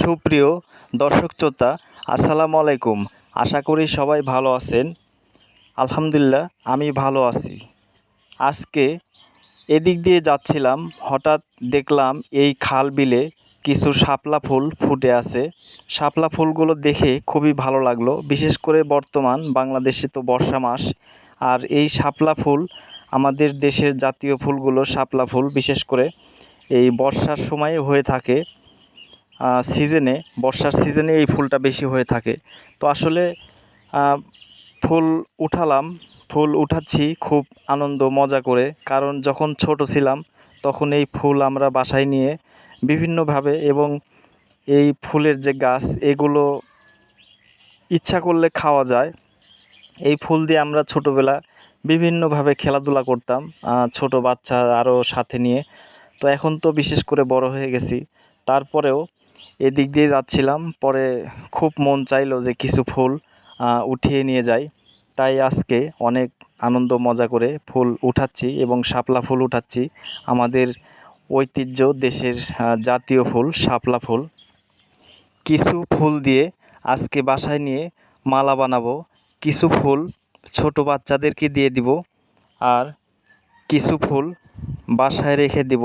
সুপ্রিয় দর্শক শ্রোতা, আসসালামু আলাইকুম। আশা করি সবাই ভালো আছেন। আলহামদুলিল্লাহ, আমি ভালো আছি। আজকে এদিক দিয়ে যাচ্ছিলাম, হঠাৎ দেখলাম এই খাল বিলে কিছু শাপলা ফুল ফুটে আছে। শাপলা ফুলগুলো দেখে খুবই ভালো লাগল। বিশেষ করে বর্তমান বাংলাদেশে তো বর্ষা মাস, আর এই শাপলা ফুল আমাদের দেশের জাতীয় ফুলগুলো শাপলা ফুল, বিশেষ করে এই বর্ষার সময়ে হয়ে থাকে। সিজনে, বর্ষার সিজনে এই ফুলটা বেশি হয়ে থাকে। তো আসলে ফুল উঠালাম, ফুল উঠাচ্ছি, খুব আনন্দ, মজা করে। কারণ যখন ছোট ছিলাম, তখন এই ফুল আমরা বাসায় নিয়ে বিভিন্নভাবে এবং এই ফুলের যে গাছ, এগুলো ইচ্ছা করলে খাওয়া যায়। এই ফুল দিয়ে আমরা ছোটোবেলা বিভিন্নভাবে খেলাধুলা করতাম ছোট বাচ্চা আরও সাথে নিয়ে। তো এখন তো বিশেষ করে বড় হয়ে গেছি। তারপরেও এদিক দিয়ে যাচ্ছিলাম, পরে খুব মন চাইলো যে কিছু ফুল উঠিয়ে নিয়ে যাই। তাই আজকে অনেক আনন্দ, মজা করে ফুল উঠাচ্ছি এবং শাপলা ফুল উঠাচ্ছি। আমাদের ঐতিহ্য দেশের জাতীয় ফুল, শাপলা ফুল। কিছু ফুল দিয়ে আজকে বাসায় নিয়ে মালা বানাবো। কিছু ফুল ছোট বাচ্চাদেরকে দিয়ে দিব আর কিছু ফুল বাসায় রেখে দিব।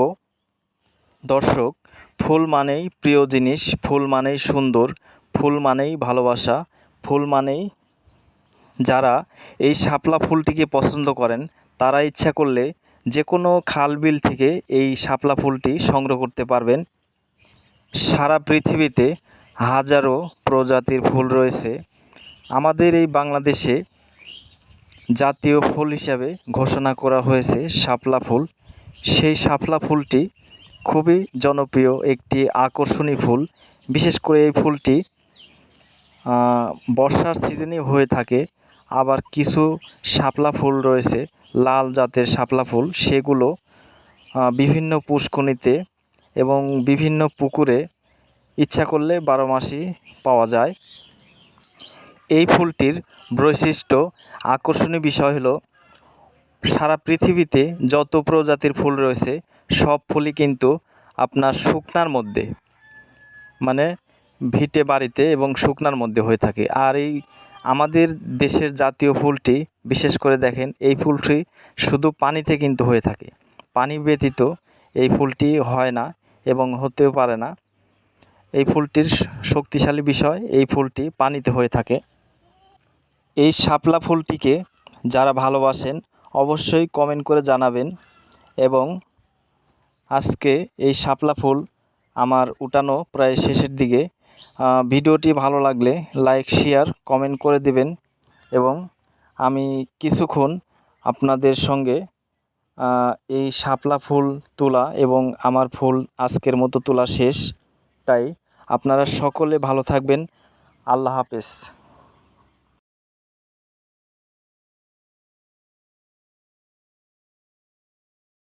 দর্শক ফুল মানেই প্রিয় জিনিস, ফুল মানেই সুন্দর, ফুল মানেই ভালোবাসা, ফুল মানেই যারা এই শাপলা ফুলটিকে পছন্দ করেন, তারা ইচ্ছা করলে যে কোনো খাল বিল থেকে এই শাপলা ফুলটি সংগ্রহ করতে পারবেন। সারা পৃথিবীতে হাজারো প্রজাতির ফুল রয়েছে। আমাদের এই বাংলাদেশে জাতীয় ফুল হিসাবে ঘোষণা করা হয়েছে শাপলা ফুল। সেই শাপলা ফুলটি খুবই জনপ্রিয় একটি আকর্ষণীয় ফুল। বিশেষ করে এই ফুলটি বর্ষার সিজনে হয়ে থাকে। আবার কিছু শাপলা ফুল রয়েছে, লাল জাতের শাপলা ফুল। সেগুলো বিভিন্ন পুষ্কনিতে এবং বিভিন্ন পুকুরে ইচ্ছা করলে বারো মাসই পাওয়া যায়। এই ফুলটির বৈশিষ্ট্য, আকর্ষণীয় বিষয় হলো, সারা পৃথিবীতে যত প্রজাতির ফুল রয়েছে সব ফুলই কিন্তু আপনার শুকনার মধ্যে মানে ভিটে বাড়িতে এবং শুকনার মধ্যে হয়ে থাকে। আর এই আমাদের দেশের জাতীয় ফুলটি, বিশেষ করে দেখেন, এই ফুলটি শুধু পানিতে কিন্তু হয়ে থাকে। পানি ব্যতীত এই ফুলটি হয় না এবং হতেও পারে না। এই ফুলটির শক্তিশালী বিষয়, এই ফুলটি পানিতে হয়ে থাকে। এই শাপলা ফুলটিকে যারা ভালোবাসেন, অবশ্যই কমেন্ট করে জানাবেন এবং আজকে এই শাপলা ফুল আমার উঠানো প্রায় শেষের দিকে। ভিডিওটি ভালো লাগলে লাইক শেয়ার কমেন্ট করে দিবেন এবং আমি কিছুক্ষণ আপনাদের সঙ্গে এই শাপলা ফুল তোলা এবং আমার ফুল আজকের মতো তোলা শেষ। তাই আপনারা সকলে ভালো থাকবেন। আল্লাহ হাফেজ।